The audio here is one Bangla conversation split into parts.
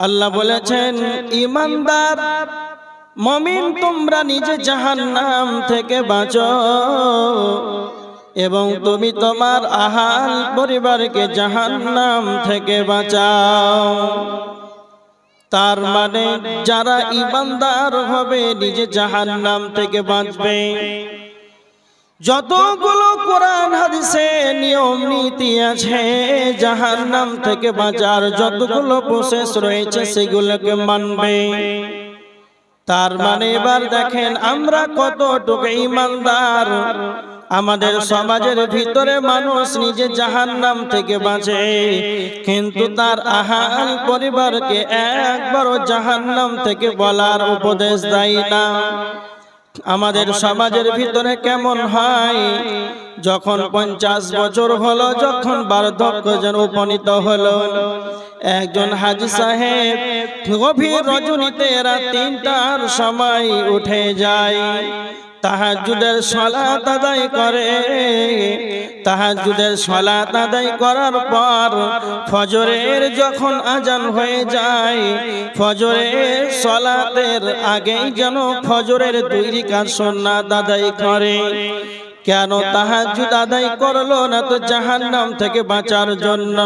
আল্লাহ বলেছেন ইমানদার মমিন তোমরা নিজে জাহান নাম থেকে বাঁচো এবং তুমি তোমার আহাল পরিবারকে জাহান নাম থেকে বাঁচাও। তার মানে যারা ইমানদার হবে নিজে জাহান নাম থেকে বাঁচবে। যতগুলো কোরআন, হাদিসে নিয়ম, নীতি আছে, জাহান্নাম থেকে বাঁচার যতগুলো প্রসেস রয়েছে, সেগুলোকে মানবে। তার মানে এবার দেখেন, আমরা কতটুকু ইমানদার? আমাদের সমাজের ভিতরে মানুষ নিজে জাহান্নাম থেকে বাঁচে, কিন্তু তার আহাল পরিবারকে একবারও জাহান্নাম থেকে বলার উপদেশ দেয় না। আমাদের সমাজের ভিতরে কেমন হয়? যখন পঞ্চাশ বছর হলো যখন বার্ধক্য যেন উপনীত হলো। একজন হাজি সাহেব গভীর রজনীতে রাত তিনটার সময় উঠে যায়। তাহাজুদের সলাত আদায় করে। তাহাজুদের সলাত আদায় করার পর ফজরের যখন আজান হয়ে যায়, ফজরের সলাতের আগেই যেন ফজরের দুই সুন্নাত আদায় করে। কেন তাহাজুদ আদায় করল না তো জাহান্নাম থেকে বাঁচার জন্য?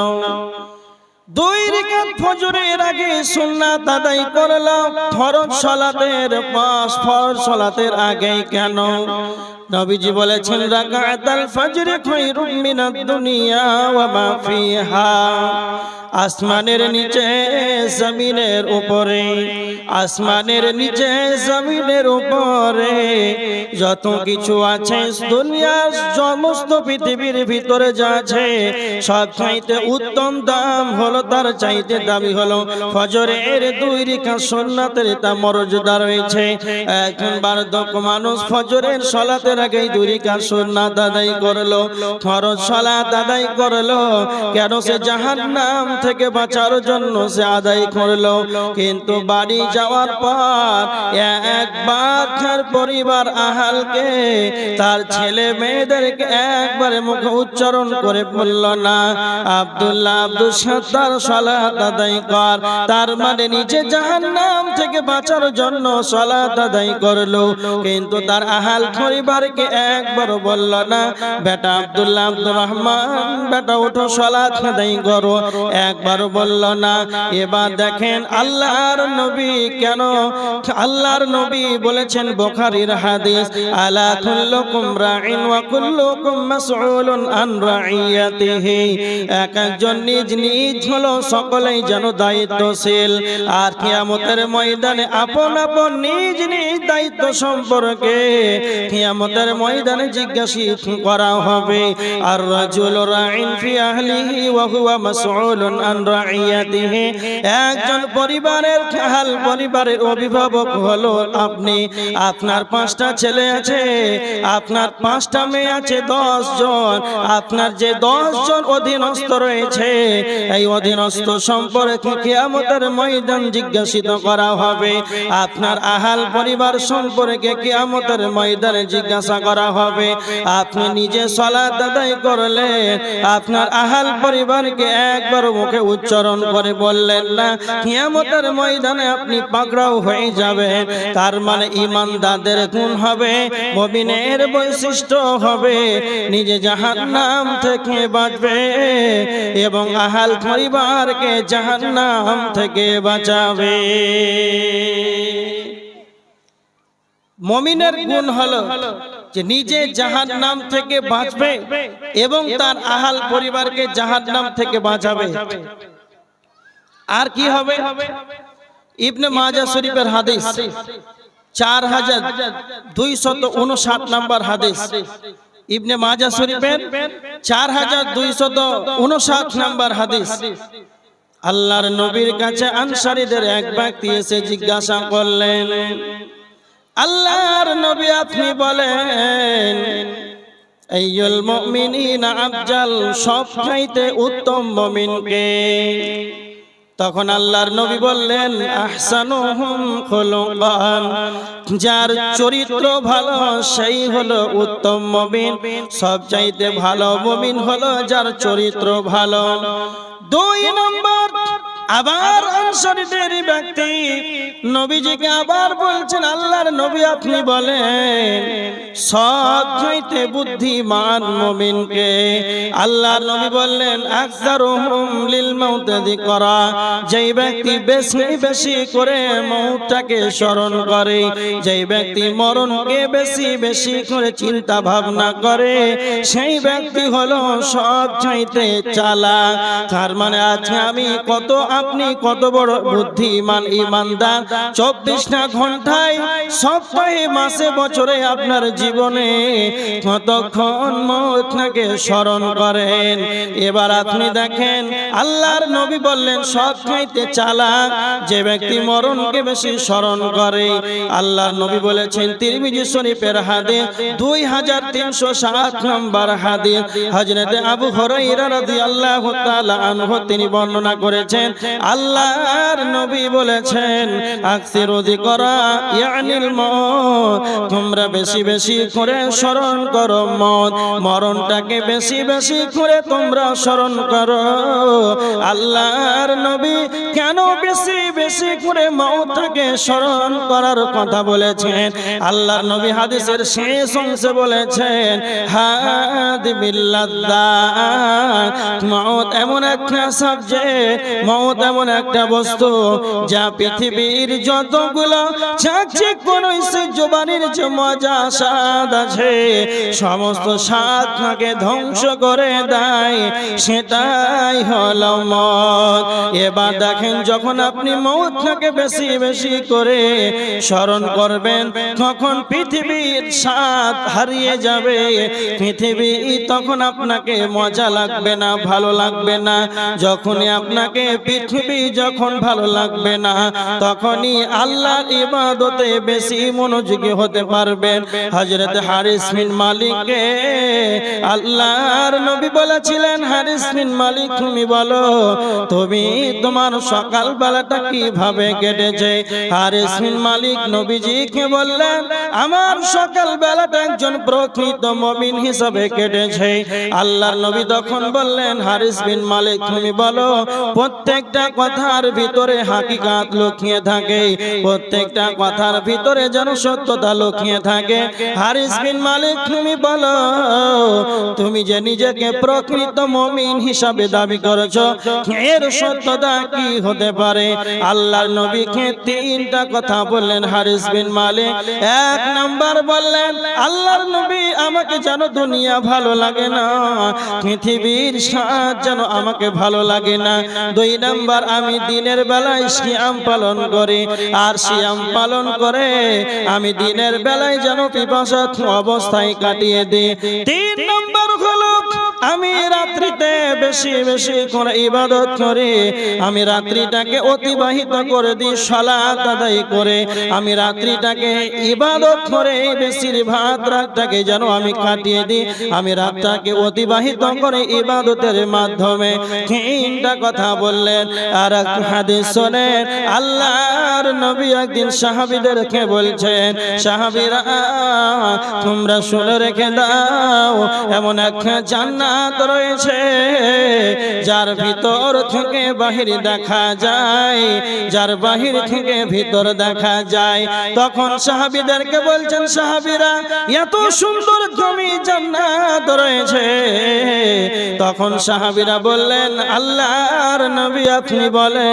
দুই রিকাত ফজরের আগে সুন্নাত আদায় করলাম। ফরজ সালাতের পাঁচ ফরজ সালাতের আগে কেন? নবীজি বলেছেন, রাকাতাল ফজর খায়রুম মিনাদ দুনিয়া ওয়া মা ফিহা। আসমানের নিচে, জমিনের উপরে। আসমানের নিচে, জমিনের উপরে। যত কিছু আছে দুনিয়ার সমস্ত পৃথিবীর ভিতরে যা আছে, সব চাইতে উত্তম দাম হলো, তার চাইতে দামি হলো। ফজরের দুই রেখা সোনাতের তা মর্যাদা রয়েছে। এখন বার্ধক্য মানুষ ফজরের সলাতের আগে দুই রেখা সোনাত দাদাই করল। খরচ সলা দাদাই করল। কেন সে জাহান্নাম থেকে বাঁচার জন্য সে আদায় করল। কিন্তু বাড়ি যাওয়ার পর একবার তার পরিবার আহালকে, তার ছেলে মেয়েদেরকে একবারে মুখ উচ্চারণ করে বলল, না, আব্দুল্লাহ আব্দুল সত্তার সালাত আদায় কর। তার মানে নিচে জাহান্নাম থেকে বাঁচার জন্য সালাত আদায় করল। কিন্তু তার আহাল পরিবারকে একবার বলল, না, বেটা আব্দুল্লাহ আব্দুর রহমান, বেটা উঠো, সালাত আদায় করো। একবার বলল না, এবার দেখেন আল্লাহর নবী কেন? আল্লাহর নবী বলেছেন বুখারীর হাদিস, আলা কুল্লুকুম রাইন ওয়া কুল্লুকুম মাসউলুন আন রাইয়াতিহি। এক একজন নিজ নিজ হলো সকলেই যেন দায়িত্বশীল। আর কিয়ামতের ময়দানে আপন আপন নিজ নিজ দায়িত্ব সম্পর্কে কিয়ামতের ময়দানে জিজ্ঞাসিত করা হবে, আর রাজুল রাইন ফি আহলিহি ওয়া হুয়া মাসউলুন একজন পরিবারের হাল পরিবারের অভিভাবক হলো আপনি। আপনার পাঁচটা ছেলে আছে, আপনার পাঁচটা মেয়ে আছে, দশ জন। আপনার যে দশ জন অধীনস্থ রয়েছে, এই অধীনস্থ সম্পর্কে কিয়ামতের ময়দান জিজ্ঞাসিত করা হবে। আপনার আহাল পরিবার সম্পর্কে কিয়ামতের ময়দানে জিজ্ঞাসা করা হবে। আপনি নিজে সলাত আদায় করলেন, আপনার আহাল পরিবারকে একবার মুখে উচ্চারণ করে বললেন না, কিয়ামতের ময়দানে আপনি পাকড়াও হয়ে যাবে, তার মানে ইমানদারদের গুণ হবে, মুমিনের বৈশিষ্ট্য হবে, নিজে জাহান্নাম থেকে বাঁচবে এবং আহাল পরিবারকে জাহান্নাম থেকে বাঁচাবে। মমিনের গুণ হলো যে নিজে জাহান নাম থেকে বাঁচবে এবং তার আহাল পরিবারকে জাহান নাম থেকে বাঁচাবে। আর কি হবে? ইবনে মাজা শরীফের হাদিস। চার হাজার দুইশত উনষাট নাম্বার হাদিস। ইবনে মাজা শরীফের চার হাজার দুইশত উনষাট নাম্বার হাদিস। আল্লাহর নবীর কাছে আনসারীদের এক ব্যক্তি এসে জিজ্ঞাসা করলেন আল্লাহর নবী আপনি বলেন, আইয়ুল মুমিনিনা আফজাল সব চাইতে উত্তম মুমিনকে। তখন আল্লাহর নবী বললেন, আহসানুহুম খুলুকান, যার চরিত্র ভালো, সেই হলো উত্তম মুমিন। সব চাইতে ভালো মুমিন হলো যার চরিত্র ভালো। দুই নম্বর আবার আনসারীদের ব্যক্তি। নবীজিকে আবার বলছেন আল্লাহর নবী আপনি বলেন। সব চাইতে বুদ্ধিমান মুমিনকে আল্লাহর নবী বললেন, আকসারুহুম লিল মাউতাদি করা যেই ব্যক্তি বেশি বেশি করে মৌতটাকে স্মরণ করে, যেই ব্যক্তি মরণকে বেশি বেশি করে চিন্তা ভাবনা করে, সেই ব্যক্তি হলো সব চাইতে চালা। তার মানে আছে আমি কত, আপনি কত বড় বুদ্ধিমান ইমানদার চব্বিশটা ঘন্টায় সপ্তাহে মাসে বছরে আপনার জীবনে কতক্ষণ মৌতনাকে স্মরণ করেন? এবার আপনি দেখেন, আল্লাহর নবী বললেন, সব চাইতে চালাক যে ব্যক্তি মরণকে বেশি স্মরণ করে। আল্লাহর নবী বলেছেন, তিরমিজি শরীফের হাদে দুই হাজার তিনশো সাত নম্বর হাদিস। হজরতে আবু হরাইরা রাদিয়াল্লাহু তাআলা আনহু তিনি বর্ণনা করেছেন, আল্লাহর নবী বলেছেন, আকসিরু যিকরা ইয়ানিল মউত, তোমরা বেশি বেশি করে স্মরণ করো মত মরণটাকে বেশি বেশি করে তোমরা স্মরণ করো। আল্লাহর নবী কেন বেশি বেশি করে মৌতটাকে স্মরণ করার কথা বলেছেন? আল্লাহর নবী হাদিসের শেষ অংশে বলেছেন, হাদ মৌত এমন একটা সাবজেক্ট মৌত এমন একটা বস্তু যা পৃথিবীর যতগুলো চাকচিক কোন জবানের যে মজা স্বাদ আছে। সমস্ত স্বাদকে ধ্বংস করে দেয়। সেটাই হলো মত এবার দেখেন, যখন আপনি মৌতটাকে বেশি বেশি করে স্মরণ করবেন, তখন পৃথিবীর স্বাদ হারিয়ে যাবে। পৃথিবী তখন আপনাকে মজা লাগবে না, ভালো লাগবে না। যখনই আপনাকে পৃথিবী যখন ভালো লাগবে না, তখনই আল্লাহর ইবাদতে বেশি মনোযোগী হতে পারবেন। হজরত হারিস বিন মালিককে আল্লাহর নবী বলেছিলেন, হারিস বিন মালিক, তুমি বলো, তুমি তোমার সকাল বেলাটা কীভাবে কেটেছে? হারিস বিন মালিক নবীজিকে বললেন, আমার সকাল বেলাটা একজন প্রকৃত মমিন হিসাবে কেটেছে। আল্লাহর নবী তখন বললেন, হারিস বিন মালিক, তুমি বলো, প্রত্যেকটা কথার ভিতরে হাকিকাত লুকিয়ে থাকে, প্রত্যেকটা কথার ভিতরে যেন সত্যতা লুকিয়ে থাকে। হারিস বিন মালিক, তুমি বলো, তুমি যে নিজেকে প্রকৃত মমিন হিসাবে দাবি করেছ, এর সত্যতা কি হতে পারে? আল্লাহর নবীকে তিনটা কথা বললেন হারিস বিন মালিক। এক নাম্বার বললেন, আল্লাহর নবী আমাকে যেন দুনিয়া ভালো লাগে না, পৃথিবীর সাজ যেন আমাকে ভালো লাগে না। দুই নাম্বার, আমি দিনের বেলায় শিয়াম পালন করি, আর শিয়াম পালন করে আমি দিনের বেলায় যেন পিপাসা অবস্থায় কাটিয়ে দিই। তিন নম্বর বেশি বেশি করে ইবাদত করে। আমি রাত্রিটাকে অতিবাহিত করে দিই, সালাত আদায় করে। আমি রাত্রিটাকে ইবাদত করে বেশিরভাগ রাতটাকে যেন আমি কাটিয়ে দিই। আমি রাতটাকে অতিবাহিত করে ইবাদতের মাধ্যমে। তিনটা কথা বললেন আর হাদিস শোনেন। আল্লাহর নবী একদিন সাহাবীদেরকে বলছেন, সাহাবীরা, তোমরা শুনে রেখে দাও, এমন এক জান্নাত রয়েছে। যার ভিতর থেকে বাহির দেখা যায়, যার বাহির থেকে ভিতর দেখা যায়, তখন সাহাবীদেরকে বলছেন, সাহাবীরা, এত সুন্দর জমি জান্নাত রয়েছে। তখন সাহাবীরা বললেন, আল্লাহর নবী আপনি বলে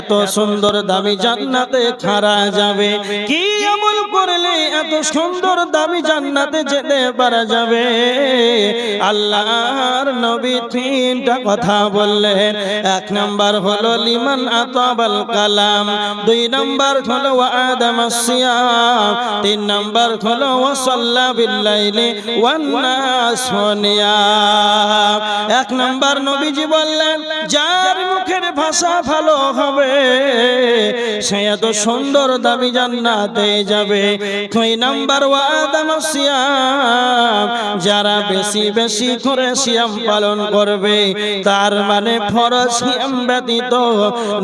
এত সুন্দর দামি জান্নাতে খারা যাবে। কি আমল করলে এত সুন্দর দামি জান্নাতে যেতে পারা যাবে? আল্লাহর নবী তিনটা কথা বললেন। এক নম্বর হলো, লিমন আতাবাল কালাম। দুই নম্বর হলো আদম সিয়াম। তিন নম্বর হলো ওয়াসাল্লা বিল্লাইলি ওয়ান নাস এক নম্বর নবীজি বললেন, যার মুখের ভাষা ভালো হবে। সে এত সুন্দর দামি জান্নাতে যাবে। দুই নাম্বার ওয়াদাম সিয়াম যারা বেশি বেশি করে সিয়াম পালন করবে, তার মানে ফরজ সিয়াম ব্যতীত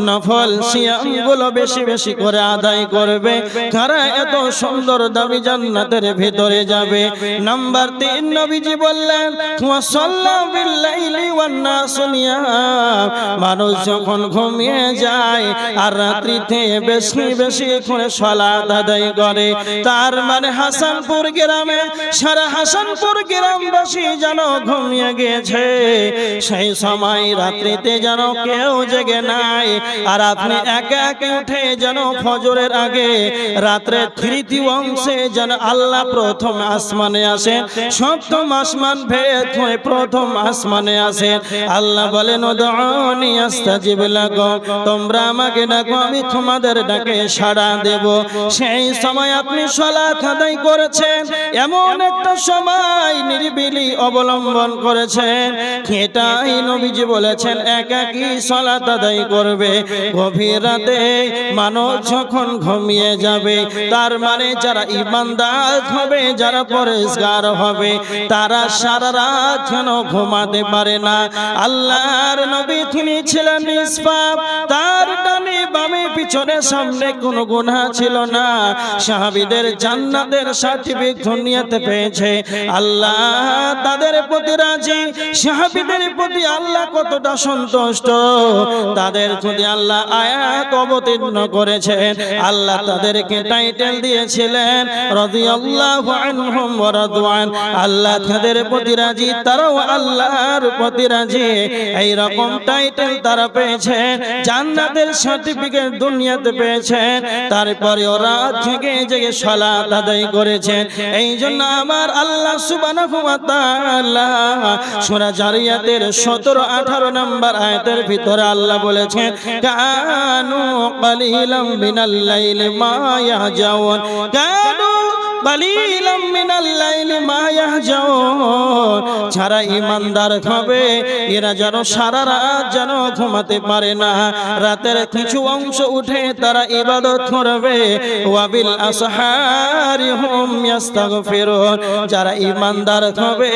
নফল সিয়ামগুলো বেশি বেশি করে আদায় করবে। তারা এত সুন্দর দামি জান্নাতের ভিতরে যাবে? নাম্বার তিন নবীজি বললেন মানুষ যখন ঘুমিয়ে যায় আর রাত্রিতে বেশি বেশি করে সালাত আদায় করে, তার মানে হাসানপুর গ্রামে, সারা হাসানপুর গ্রামবাসী যেন ঘুমিয়ে গিয়েছে সেই সময় রাত্রিতে যেন কেউ জেগে নাই, আর আপনি একে একে উঠে যেন ফজরের আগে রাত্রে তৃতীয় অংশে যেন আল্লাহ প্রথম আসমানে আসে, সপ্তম আসমান ভেদ হয়ে প্রথম আসমানে আসে। আল্লাহ বলেন, উদউনি আস্তাজিব লাকুম তোমরা আমাকে ডাকো, আমি তোমাদের ডাকে সাড়া দেব। সেই সময় আপনি করেছেন, এমন একটা সময় নিরিবিলি অবলম্বন করেছেন। এটাই নবীজি বলেছেন একাকী করবে। গভীর রাতে মানুষ যখন ঘুমিয়ে যাবে, তার মানে যারা ইমানদার হবে, যারা পরেশগার হবে, তারা সারা রাত যেন ঘুমাতে পারে না। আল্লাহর নবী তিনি ছিলেন নিষ্পাপ তার ডানে বামে পিছনে সামনে কোনো গুনাহ ছিল না। সাহাবীদের জান্নাতের সার্টিফিকেট দুনিয়াতে পেয়েছে। আল্লাহ তাদের প্রতি রাজি। সাহাবীদের প্রতি আল্লাহ কতটা সন্তুষ্ট? তাদের প্রতি আল্লাহ আয়াত অবতীর্ণ করেছেন, আল্লাহ তাদেরকে টাইটেল দিয়েছিলেন, রাদিয়াল্লাহু আনহুম ওয়া রাদওয়ান। আল্লাহ তাদের প্রতি রাজি, তারাও আল্লাহর প্রতি রাজি। এই রকম টাইটেল তারা পেয়েছেন জান্নাতের সার্টিফিকেট দুনিয়াতে পেয়েছেন। তারপরে ওরা থেকে জেগে সালাত আদায় করেছেন। এই জন্য আমার আল্লাহ সুবহানাহু ওয়া তাআলা সূরা জারিয়াতের 17 18 নম্বর আয়াতের ভিতরে আল্লাহ বলেছেন, কানু কালিলাম মিনাল লাইলি মা ইয়াহজাউন। কানু কালিলাম মিনাল লাইলি মা ইয়াহজাউন। যারা ইমানদার হবে এরা যেন সারা রাত যেন ঘুমাতে পারে না। রাতের কিছু অংশ উঠে তারা ইবাদত করবে। ওয়াবিল আসহারি হুম ইয়াস্তাগফিরুন। যারা ইমানদার হবে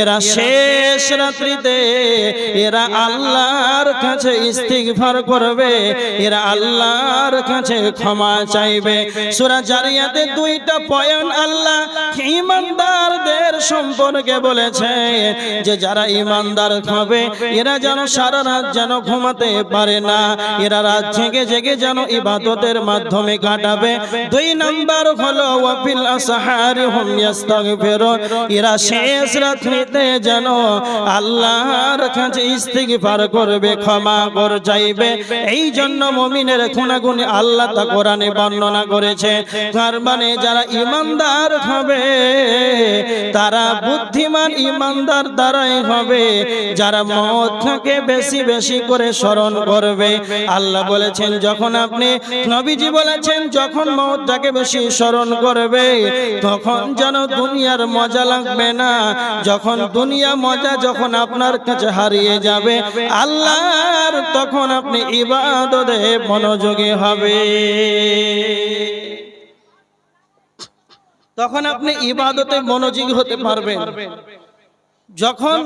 এরা শেষ রাত্রিতে, এরা আল্লাহর কাছে ইস্তিগফার করবে। এরা আল্লাহর কাছে ক্ষমা চাইবে। সূরা জারিয়াতে দুইটা পয়েন্ট আল্লাহ ইমানদারদের সম্পর্কে বলেছে যে যারা ইমানদার হবে, এরা যেন সারা রাত যেন ঘুমাতে পারে না, এরা রাত জেগে জেগে যেন ইবাদতের মাধ্যমে কাটাবে। দুই নাম্বার হলো, ওয়াফিল আসহারি হুম ইয়াস্তাগফিরুন এরা শেষ রাত্রিতে যেন আল্লাহর কাছে ইস্তিগফার করবে, ক্ষমা কর চাইবে। এই জন্য মুমিনের গুণাগুণ আল্লাহ তা কোরআনে বর্ণনা করেছে। তার মানে যারা ইমানদার হবে, তারা বুদ্ধিমান ইমানদার দ্বারাই হবে। যারা মতকে বেশি বেশি করে স্মরণ করবে, আল্লাহ বলেছেন, যখন আপনি নবীজি বলেছেন, যখন মতটাকে বেশি স্মরণ করবে, তখন যেন দুনিয়ার মজা লাগবে না। যখন দুনিয়া মজা যখন আপনার কাছে হারিয়ে যাবে, আল্লাহর তখন আপনি ইবাদতে মনোযোগী হবে। তখন আপনি ইবাদতে মনোযোগী হতে পারবেন। যখন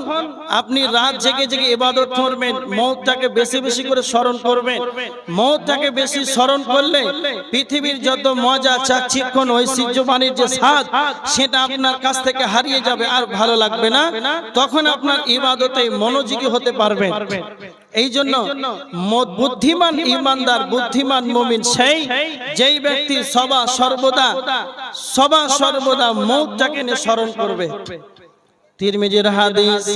আপনি রাত জেগে জেগে ইবাদত করবেন মৌতটাকে বেশি বেশি করে স্মরণ করবেন। মৌতটাকে বেশি স্মরণ করলে পৃথিবীর যত মজা চাকচিক্ষণ ঐশ্বর্যবাণীর যে স্বাদ সেটা আপনার কাছ থেকে হারিয়ে যাবে আর ভালো লাগবে না। তখন আপনার ইবাদতে মনোযোগী হতে পারবেন। এই জন্য বুদ্ধিমান ইমানদার বুদ্ধিমান মুমিন সেই যেই ব্যক্তি সবা সর্বদা সবা সর্বদা মৌতটাকে নিয়ে স্মরণ করবে। তিরমিজির হাদিস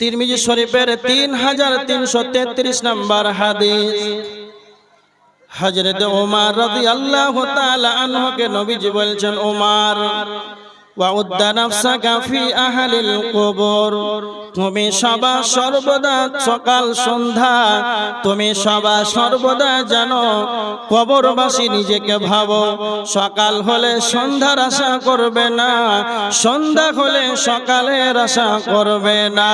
তিরমিজি শরীফের তিন হাজার তিনশো তেত্রিশ নম্বর হাদিস। হজরত ওমার রাজি আল্লাহ আনহকে নবীজি বলছেন ওমার وعد نفسك في أهل القبور তুমি সবা সর্বদা সকাল সন্ধ্যা তুমি সবা সর্বদা জানো কবরবাসী নিজেকে ভাবো সকাল হলে সন্ধ্যার আশা করবে না সন্ধ্যা হলে সকালের আশা করবে না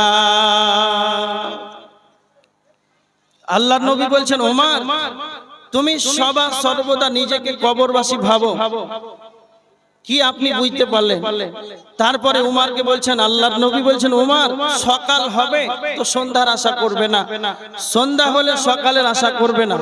আল্লাহ নবী বলছেন ওমার তুমি সবা সর্বদা নিজেকে কবরবাসী ভাবো কি আপনি বুঝতে পারলেন? তারপরে উমারকে বলছেন আল্লাহর নবী বলছেন উমার সকাল হবে তো সন্ধ্যার আশা করবে না। সন্ধ্যা হলে সকালের আশা করবে না।